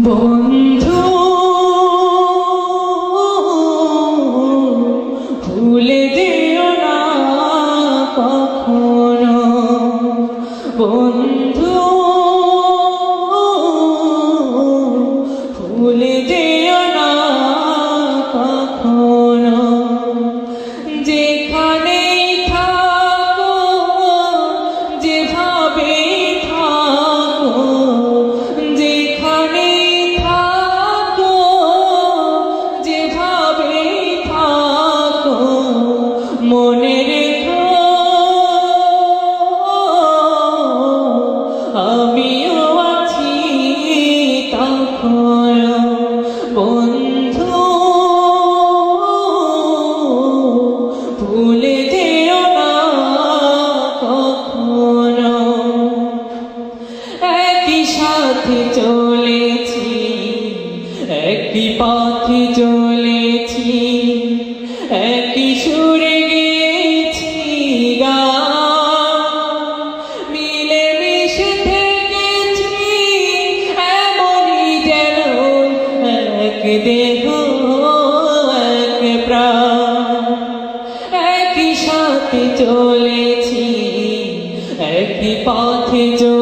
뭔 সাথে চলেছি একই পথে চলেছি একই সুরে গেছি গান। মিলে মিশে থেকেছি, এমনই যেন এক দেহ, এক প্রাণ। একই সাথে চলেছি, একই পথে চলেছি।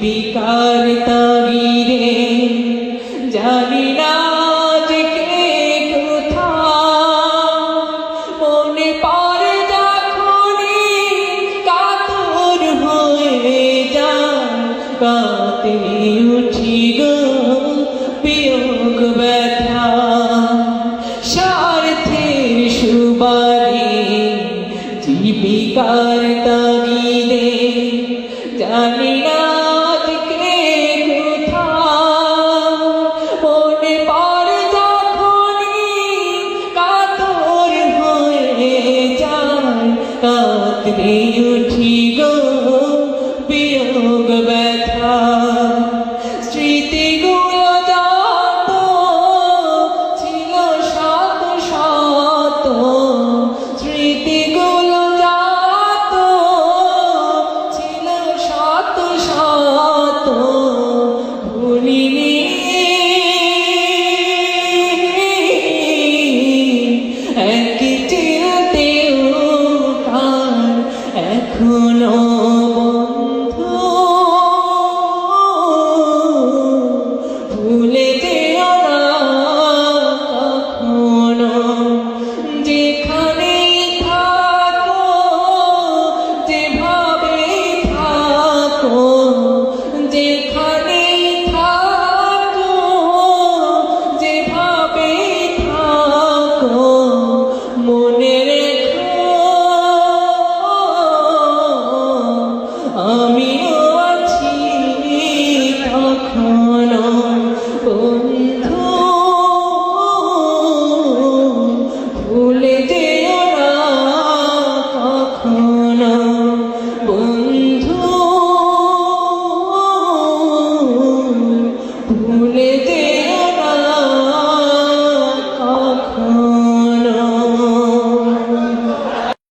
বেকার তারি রে জানি না যে কে কোথা। মনে পড়ে যখনি কাতর হয়ে যান কাতে উঠি গো বিয়োগ ব্যথা। স্বার্থের সুবারে জীবিকার তাগিদে, জানি না